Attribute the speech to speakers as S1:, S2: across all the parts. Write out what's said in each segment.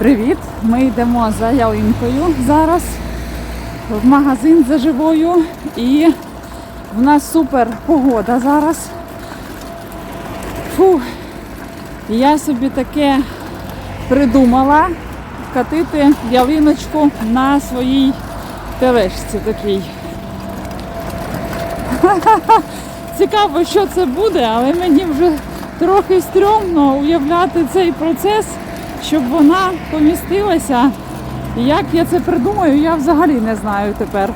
S1: Привіт! Ми йдемо за ялинкою зараз в магазин за живою і в нас супер погода зараз. Фу, я собі таке придумала катити ялиночку на своїй тележці такій. Цікаво, що це буде, але мені вже трохи стрьомно уявляти цей процес, щоб вона помістилася. Як я це придумаю, я взагалі не знаю тепер.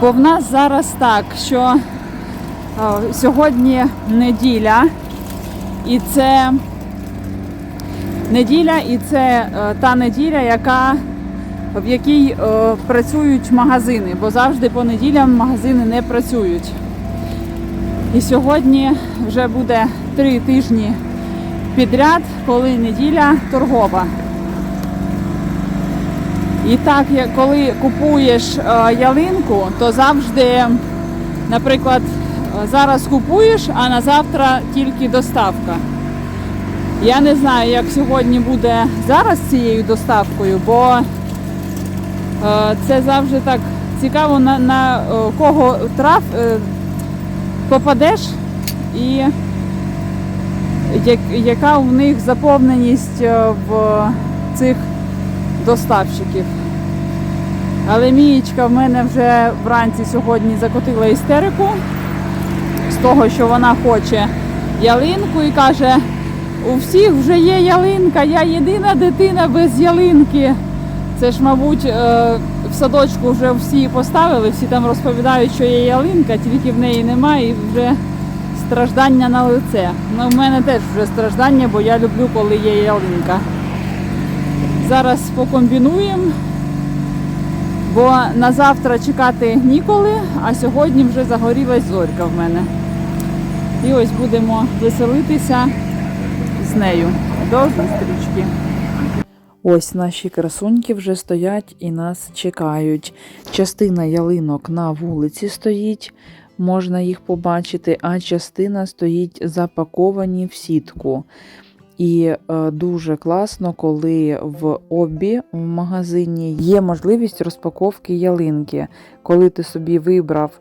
S1: Бо в нас зараз так, що е, сьогодні неділя, і це неділя, і це е, та неділя, яка в якій е, працюють магазини, бо завжди по неділям магазини не працюють. І сьогодні вже буде три тижні підряд, коли неділя торгова. І так, коли купуєш е, ялинку, то завжди, наприклад, е, зараз купуєш, а на завтра тільки доставка. Я не знаю, як сьогодні буде зараз цією доставкою, бо Е, Це завжди так цікаво, на, на кого трав попадеш і яка у них заповненість е, в цих доставщиків. Але Мієчка в мене вже вранці сьогодні закотила істерику з того, що вона хоче ялинку і каже, у всіх вже є ялинка, я єдина дитина без ялинки. Це ж, мабуть, е, в садочку вже всі поставили, всі там розповідають, що є ялинка, тільки в неї немає і вже страждання на лице. Ну, в мене теж вже страждання, бо я люблю, коли є ялинка. Зараз покомбінуємо, бо на завтра чекати ніколи, а сьогодні вже загорілась зорька в мене. І ось будемо веселитися з нею. До зустрічки! Ось наші красуньки вже стоять і нас чекають. Частина ялинок на вулиці стоїть, можна їх побачити, а частина стоїть запаковані в сітку. І е, дуже класно, коли в обі в магазині є можливість розпаковки ялинки. Коли ти собі вибрав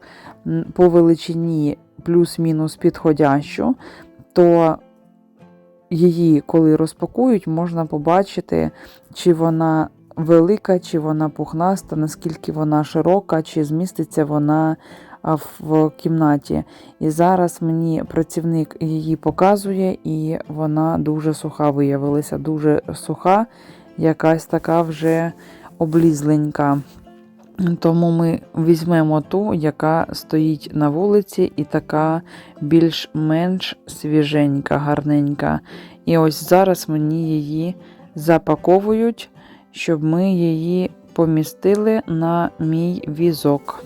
S1: по величині плюс-мінус підходящу, то її, коли розпакують, можна побачити, чи вона велика, чи вона пухнаста, наскільки вона широка, чи зміститься вона в кімнаті. І зараз мені працівник її показує, і вона дуже суха виявилася, дуже суха, якась така вже облізленька. Тому ми візьмемо ту, яка стоїть на вулиці, і така більш-менш свіженька, гарненька. І ось зараз мені її запаковують, щоб ми її помістили на мій візок.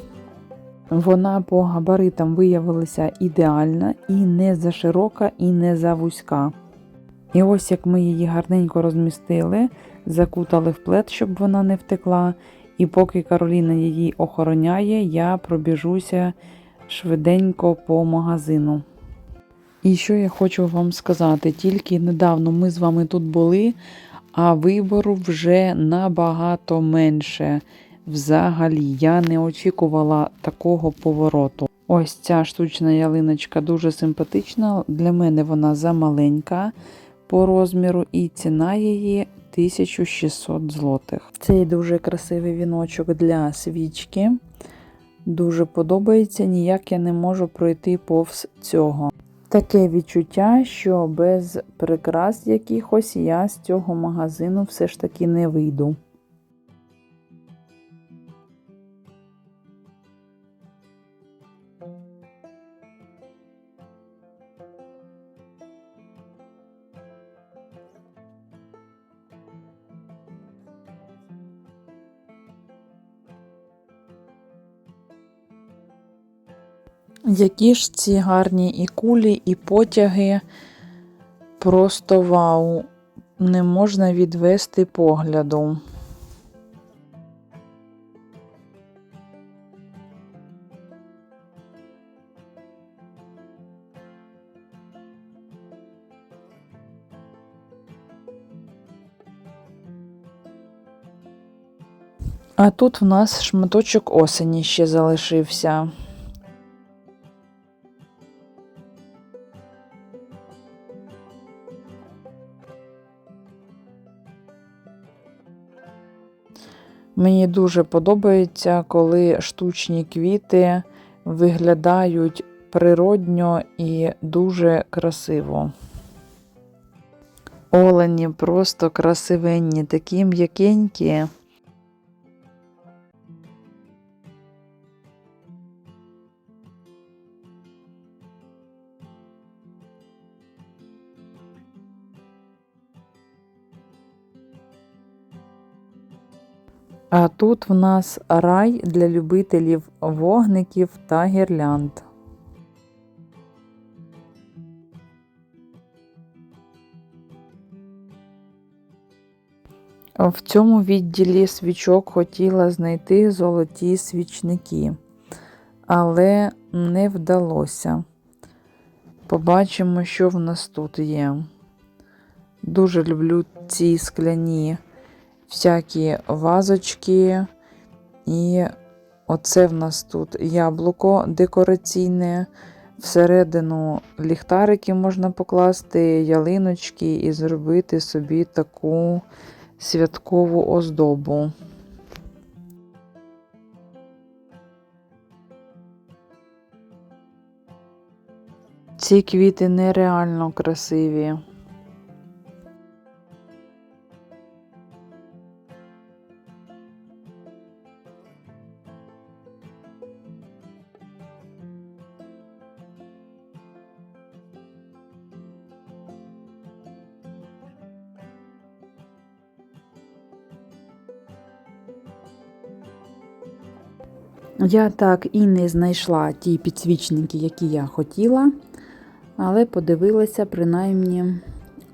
S1: Вона по габаритам виявилася ідеальна, і не за широка, і не за вузька. І ось як ми її гарненько розмістили, закутали в плед, щоб вона не втекла. І поки Кароліна її охороняє, я пробіжуся швиденько по магазину. І що я хочу вам сказати, тільки недавно ми з вами тут були, а вибору вже набагато менше. Взагалі, я не очікувала такого повороту. Ось ця штучна ялиночка дуже симпатична. Для мене вона замаленька по розміру, і ціна її 1600 злотих. Цей дуже красивий віночок для свічки. Дуже подобається, ніяк я не можу пройти повз цього. Таке відчуття, що без прикрас якихось я з цього магазину все ж таки не вийду. Які ж ці гарні і кулі, і потяги. Просто вау, не можна відвести погляду.
S2: А тут в нас шматочок осені ще залишився. Мені дуже подобається, коли штучні квіти виглядають природньо і дуже красиво. Олені просто красивенні, такі м'якенькі. А тут в нас рай для любителів вогників та гірлянд. В цьому відділі свічок хотіла знайти золоті свічники, але не вдалося. Побачимо, що в нас тут є. Дуже люблю ці скляні всякі вазочки. І оце в нас тут яблуко декораційне. Всередину ліхтарики можна покласти, ялиночки і зробити собі таку святкову оздобу. Ці квіти нереально красиві. Я так і не знайшла ті підсвічники, які я хотіла, але подивилася, принаймні,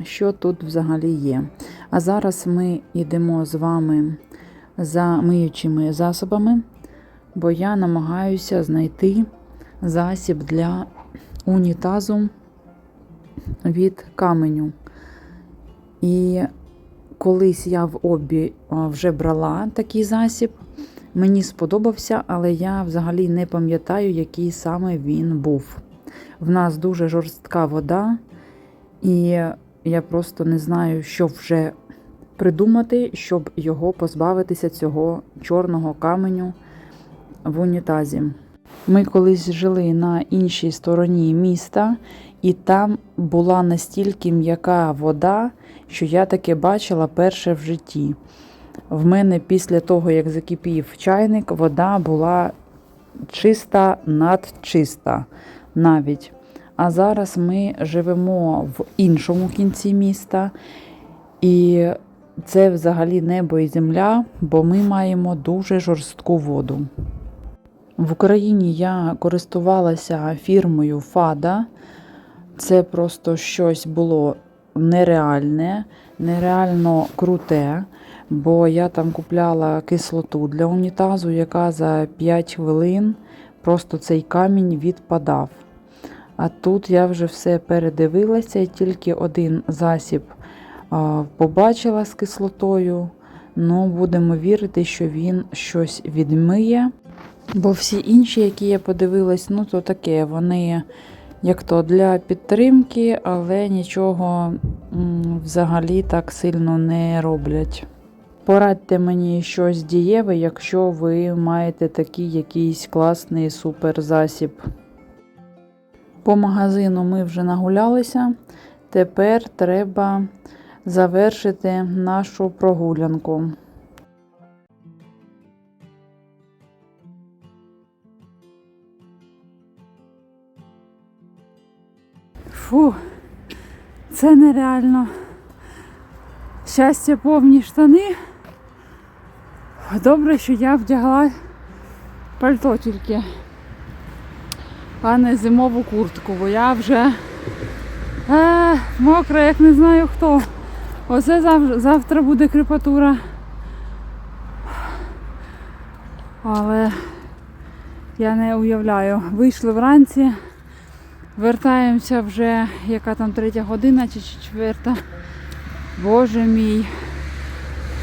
S2: що тут взагалі є. А зараз ми йдемо з вами за миючими засобами, бо я намагаюся знайти засіб для унітазу від каменю. І колись я в обі вже брала такий засіб. Мені сподобався, але я взагалі не пам'ятаю, який саме він був. В нас дуже жорстка вода, і я просто не знаю, що вже придумати, щоб його позбавитися цього чорного каменю в унітазі. Ми колись жили на іншій стороні міста, і там була настільки м'яка вода, що я таке бачила перше в житті. В мене після того, як закипів чайник, вода була чиста, надчиста навіть. А зараз ми живемо в іншому кінці міста, і це взагалі небо і земля, бо ми маємо дуже жорстку воду. В Україні я користувалася фірмою Фада. Це просто щось було нереальне, нереально круте бо я там купляла кислоту для унітазу, яка за 5 хвилин просто цей камінь відпадав. А тут я вже все передивилася і тільки один засіб побачила з кислотою. Ну, будемо вірити, що він щось відмиє. Бо всі інші, які я подивилась, ну то таке, вони як то для підтримки, але нічого взагалі так сильно не роблять. Порадьте мені щось дієве, якщо ви маєте такий якийсь класний суперзасіб. По магазину ми вже нагулялися. Тепер треба завершити нашу прогулянку. Фу, це нереально. Щастя, повні штани. Добре, що я вдягла пальто тільки, а не зимову куртку, бо я вже е, мокра, як не знаю хто. Оце завтра, завтра буде крепатура. Але я не уявляю. Вийшли вранці, вертаємося вже, яка там третя година чи четверта. Боже мій.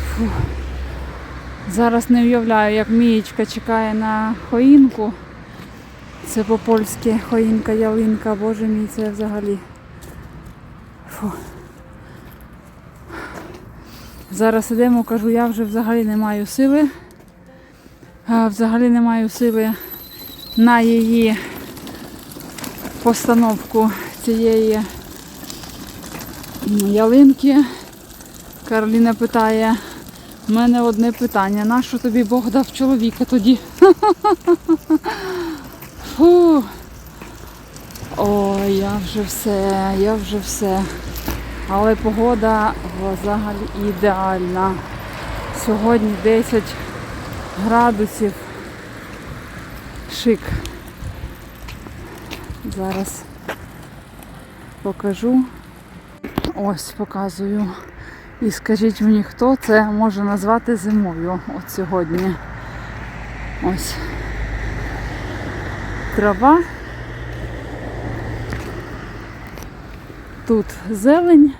S2: Фу.
S1: Зараз не уявляю, як Мієчка чекає на хоїнку. Це по-польськи хоїнка, ялинка, боже мій, це взагалі. Фу. Зараз ідемо, кажу, я вже взагалі не маю сили. Взагалі не маю сили на її постановку цієї ялинки. Кароліна питає, в мене одне питання. Нащо тобі Бог дав чоловіка тоді? Фу. Ой, я вже все, я вже все. Але погода взагалі ідеальна. Сьогодні 10 градусів. Шик. Зараз покажу. Ось показую. І скажіть мені, хто це може назвати зимою от сьогодні. Ось. Трава. Тут зелень.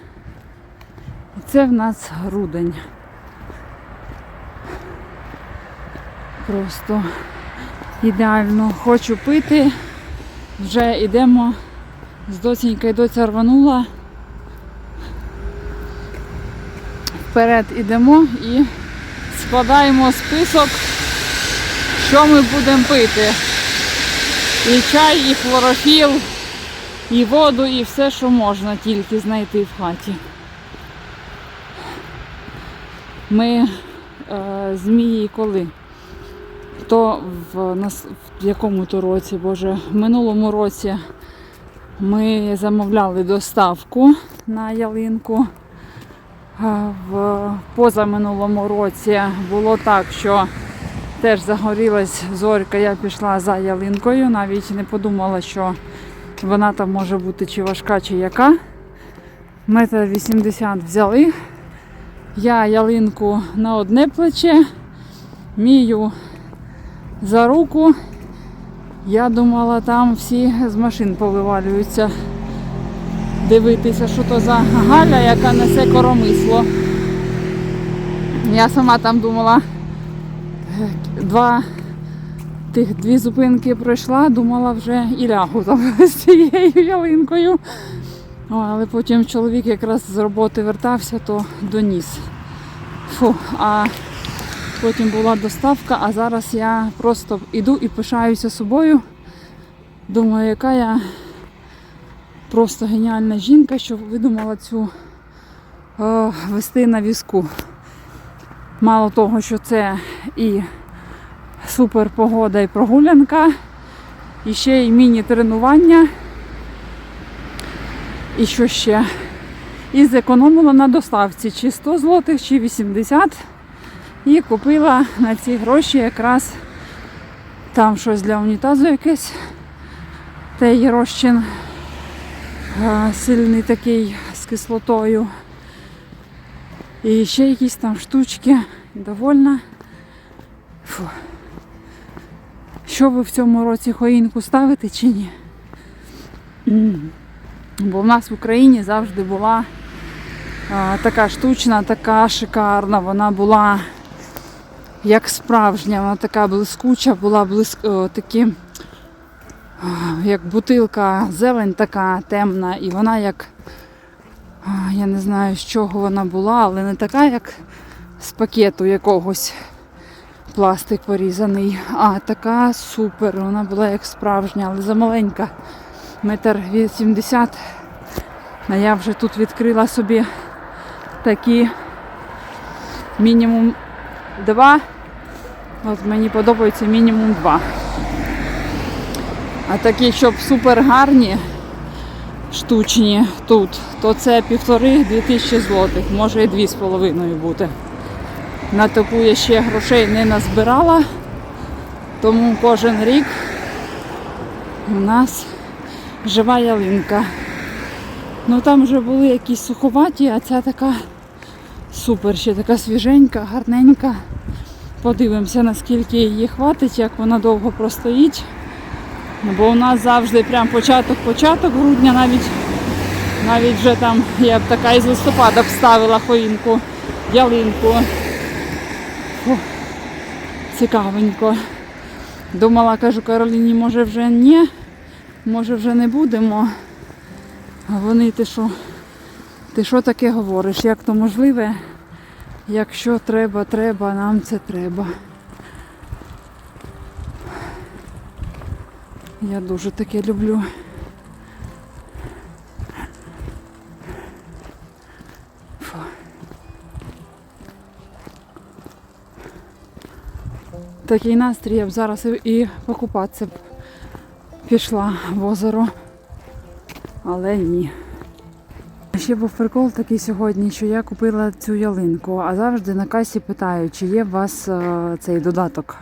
S1: І це в нас грудень. Просто ідеально хочу пити. Вже йдемо з доцінькою доця рванула. Вперед ідемо і складаємо список, що ми будемо пити. І чай, і хлорофіл, і воду, і все, що можна тільки знайти в хаті. Ми е, змії коли? То в, нас, в якому то році, Боже, в минулому році ми замовляли доставку на ялинку. В позаминулому році було так, що теж загорілась зорька, я пішла за ялинкою, навіть не подумала, що вона там може бути чи важка, чи яка. Метр 80 взяли. Я ялинку на одне плече, мію за руку. Я думала, там всі з машин повивалюються. Дивитися, що то за Галя, яка несе коромисло. Я сама там думала, два тих дві зупинки пройшла, думала вже і лягу там з цією ялинкою. Але потім чоловік якраз з роботи вертався, то доніс. Фу, а потім була доставка, а зараз я просто іду і пишаюся собою. Думаю, яка я просто геніальна жінка, що видумала цю е, вести на візку. Мало того, що це і супер погода і прогулянка, і ще й міні-тренування. І що ще? І зекономила на доставці чи 100 злотих, чи 80. І купила на ці гроші якраз там щось для унітазу якесь. Той розчин е, сильний такий з кислотою. І ще якісь там штучки. Довольна. Фу. Що ви в цьому році хоїнку ставите чи ні? Бо в нас в Україні завжди була а, така штучна, така шикарна. Вона була як справжня, вона така блискуча, була блиск... о, такі, як бутилка, зелень така темна, і вона як, я не знаю з чого вона була, але не така, як з пакету якогось пластик порізаний, а така супер. Вона була як справжня, але замаленька. Метр вісімдесят. А я вже тут відкрила собі такі мінімум два. От мені подобається мінімум два. А такі, щоб супер гарні, штучні тут, то це півтори-дві тисячі злотих, може і дві з половиною бути. На таку я ще грошей не назбирала, тому кожен рік у нас жива ялинка. Ну там вже були якісь суховаті, а ця така супер, ще така свіженька, гарненька. Подивимося, наскільки її хватить, як вона довго простоїть. Бо у нас завжди прям початок-початок грудня, навіть навіть вже там я б така із листопада вставила хоїнку, ялинку. Фу. цікавенько. Думала, кажу, Кароліні, може вже ні, може вже не будемо. А вони ти що? Ти що таке говориш? Як то можливе? Якщо треба, треба, нам це треба. Я дуже таке люблю. Фу. Такий настрій я б зараз і- покупатися б пішла в озеро. Але ні. Ще був прикол такий сьогодні, що я купила цю ялинку, а завжди на касі питаю, чи є у вас е, цей додаток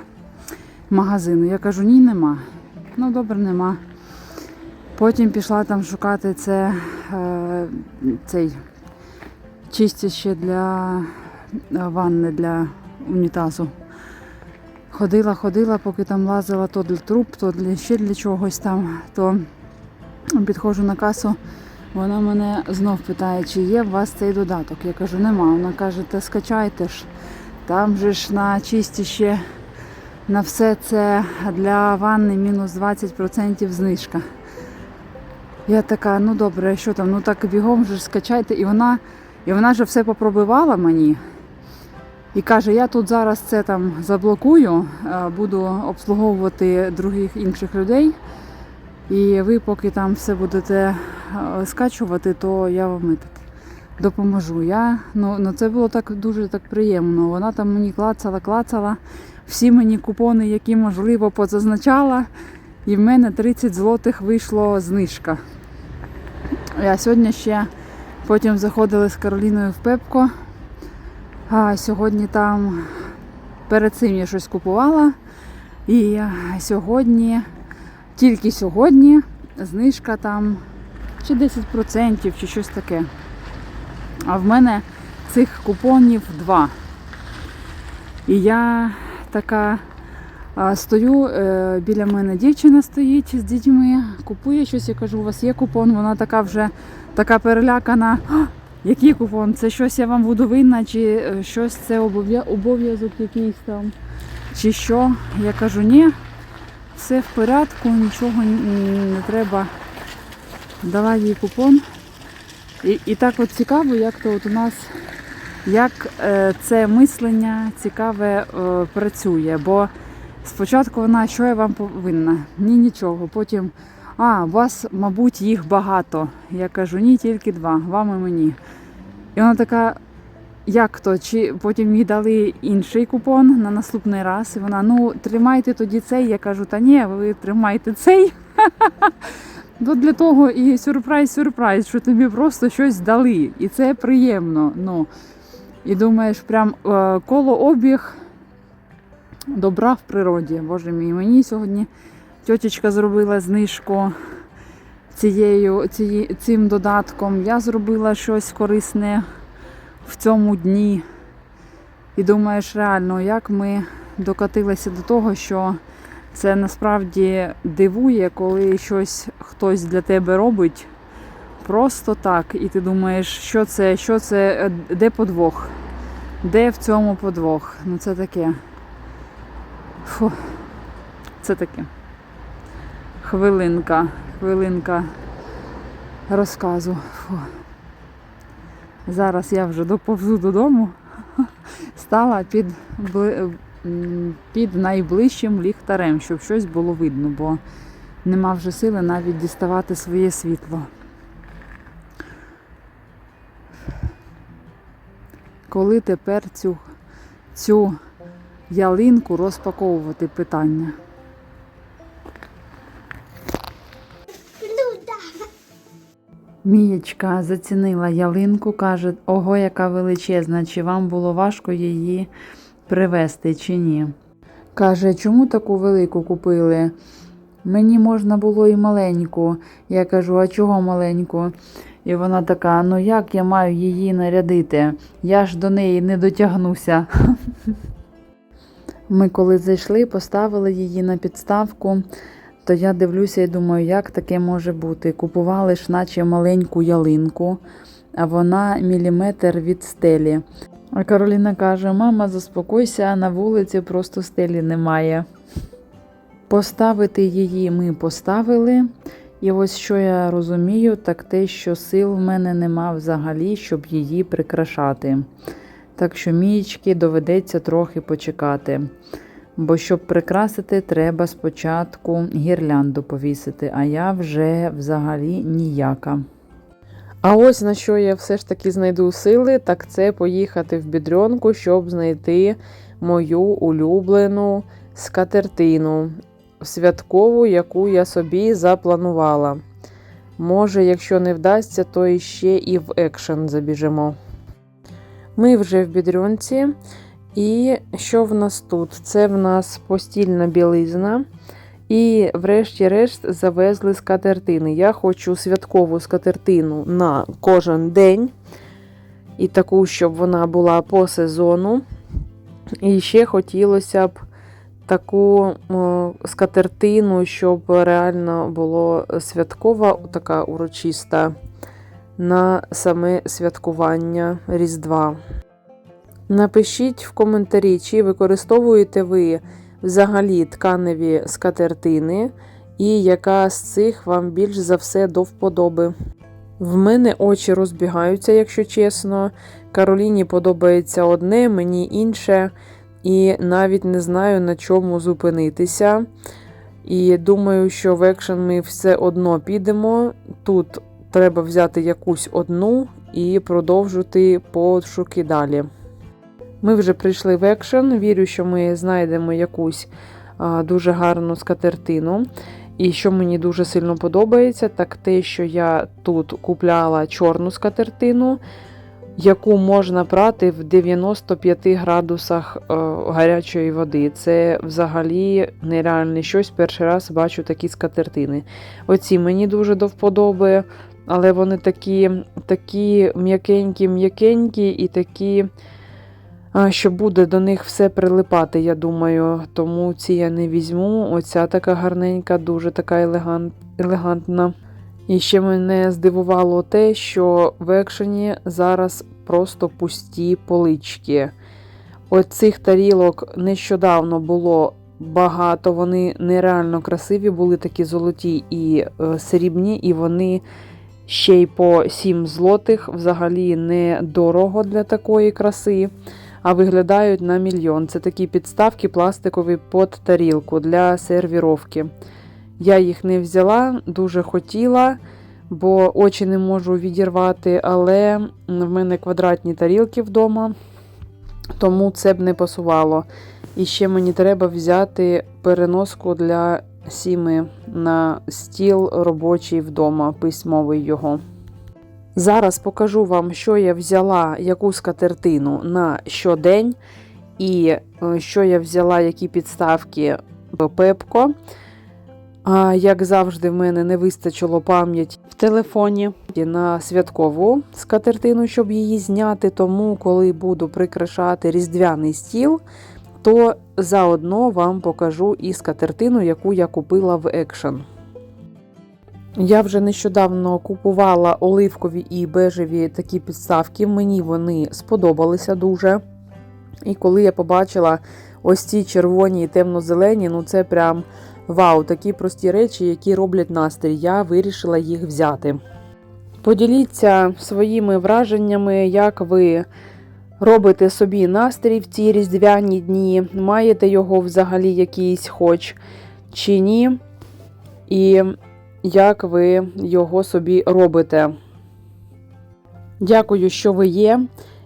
S1: магазину. Я кажу, ні, нема. Ну, добре, нема. Потім пішла там шукати це, е, цей чистяще для е, ванни для унітазу. Ходила, ходила, поки там лазила то для труб, то для ще для чогось там, то підходжу на касу. Вона мене знов питає, чи є у вас цей додаток. Я кажу, нема. Вона каже, та скачайте ж. Там же ж на чистіще на все це для ванни мінус 20% знижка. Я така, ну добре, що там, ну так бігом же ж скачайте. І вона, і вона ж все попробивала мені. І каже, я тут зараз це там заблокую, буду обслуговувати других інших людей. І ви поки там все будете скачувати, то я вам допоможу. Я, ну, ну це було так дуже так приємно. Вона там мені клацала, клацала, всі мені купони, які можливо, позазначала. І в мене 30 злотих вийшло знижка. Я сьогодні ще потім заходили з Кароліною в Пепко. А сьогодні там перед цим я щось купувала. І сьогодні тільки сьогодні знижка там чи 10%, чи щось таке. А в мене цих купонів два. І я така стою, е, біля мене дівчина стоїть з дітьми, купує щось, я кажу, у вас є купон, вона така вже така перелякана. Який купон? Це щось я вам буду винна, чи е, щось це обов'язок якийсь там, чи що. Я кажу, ні, все в порядку, нічого не треба. Дала їй купон. І, і так от цікаво, як то от у нас, як е, це мислення цікаве е, працює. Бо спочатку вона, що я вам повинна? Ні, нічого. Потім, а, у вас, мабуть, їх багато. Я кажу, ні, тільки два, вам і мені. І вона така, як то? Чи потім їй дали інший купон на наступний раз, і вона, ну, тримайте тоді цей. Я кажу, та ні, ви тримайте цей. То для того і сюрприз-сюрприз, що тобі просто щось дали. І це приємно. Ну. І думаєш, прям е, коло обіг добра в природі. Боже мій, мені сьогодні тьотечка зробила знижку цією, ціє, цим додатком. Я зробила щось корисне в цьому дні. І думаєш, реально, як ми докотилися до того, що це насправді дивує, коли щось хтось для тебе робить просто так. І ти думаєш, що це, що це, е, де подвох? Де в цьому подвох? Ну це таке. Фу. Це таке. Хвилинка, хвилинка розказу. Фу. Зараз я вже доповзу додому. Стала під, під найближчим ліхтарем, щоб щось було видно, бо нема вже сили навіть діставати своє світло. Коли тепер цю, цю ялинку розпаковувати питання? Мієчка зацінила ялинку, каже, ого, яка величезна, чи вам було важко її привезти чи ні. Каже, чому таку велику купили? Мені можна було і маленьку. Я кажу, а чого маленьку? І вона така: ну як я маю її нарядити? Я ж до неї не дотягнуся. Ми коли зайшли, поставили її на підставку, то я дивлюся і думаю, як таке може бути. Купували ж наче маленьку ялинку, а вона міліметр від стелі. А Кароліна каже: мама, заспокойся, на вулиці просто стелі немає. Поставити її ми поставили. І ось що я розумію, так те, що сил в мене нема взагалі, щоб її прикрашати. Так що мієчки доведеться трохи почекати. Бо щоб прикрасити, треба спочатку гірлянду повісити, а я вже взагалі ніяка.
S2: А ось на що я все ж таки знайду сили, так це поїхати в бідрьонку, щоб знайти мою улюблену скатертину святкову, яку я собі запланувала. Може, якщо не вдасться, то іще і в екшен забіжимо. Ми вже в бідрьонці. І що в нас тут? Це в нас постільна білизна. І, врешті-решт, завезли скатертини. Я хочу святкову скатертину на кожен день. І таку, щоб вона була по сезону. І ще хотілося б таку скатертину, щоб реально було святкова, така урочиста на саме святкування Різдва. Напишіть в коментарі, чи використовуєте ви взагалі тканеві скатертини, і яка з цих вам більш за все до вподоби. В мене очі розбігаються, якщо чесно. Кароліні подобається одне, мені інше, і навіть не знаю на чому зупинитися. І думаю, що в екшен ми все одно підемо. Тут треба взяти якусь одну і продовжити пошуки далі. Ми вже прийшли в екшен. Вірю, що ми знайдемо якусь дуже гарну скатертину. І що мені дуже сильно подобається, так те, що я тут купляла чорну скатертину, яку можна прати в 95 градусах е, гарячої води. Це взагалі нереальне щось. Перший раз бачу такі скатертини. Оці мені дуже до вподоби, але вони такі, такі м'якенькі-м'якенькі і такі що буде до них все прилипати, я думаю. Тому ці я не візьму. Оця така гарненька, дуже така елегант, елегантна. І ще мене здивувало те, що в екшені зараз просто пусті полички. Оцих тарілок нещодавно було багато, вони нереально красиві, були такі золоті і е, срібні, і вони ще й по 7 злотих, взагалі не дорого для такої краси а виглядають на мільйон. Це такі підставки пластикові під тарілку для сервіровки. Я їх не взяла, дуже хотіла, бо очі не можу відірвати, але в мене квадратні тарілки вдома, тому це б не пасувало. І ще мені треба взяти переноску для сіми на стіл робочий вдома, письмовий його. Зараз покажу вам, що я взяла яку скатертину на щодень, і е, що я взяла, які підставки Пепко. А, Як завжди, в мене не вистачило пам'яті в телефоні на святкову скатертину, щоб її зняти. Тому, коли буду прикрашати різдвяний стіл, то заодно вам покажу і скатертину, яку я купила в Action. Я вже нещодавно купувала оливкові і бежеві такі підставки. Мені вони сподобалися дуже. І коли я побачила ось ці червоні і темно-зелені, ну це прям вау, такі прості речі, які роблять настрій. Я вирішила їх взяти. Поділіться своїми враженнями, як ви робите собі настрій в ці різдвяні дні, маєте його взагалі якийсь хоч чи ні. І як ви його собі робите. Дякую, що ви є,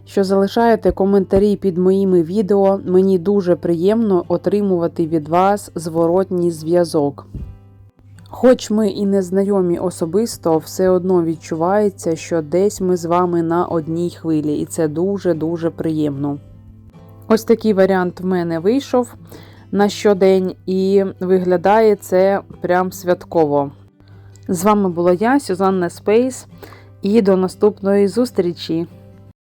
S2: що залишаєте коментарі під моїми відео. Мені дуже приємно отримувати від вас зворотній зв'язок. Хоч ми і не знайомі особисто, все одно відчувається, що десь ми з вами на одній хвилі, і це дуже-дуже приємно. Ось такий варіант в мене вийшов на щодень, і виглядає це прям святково. З вами була я, Сюзанна Спейс, і до наступної зустрічі!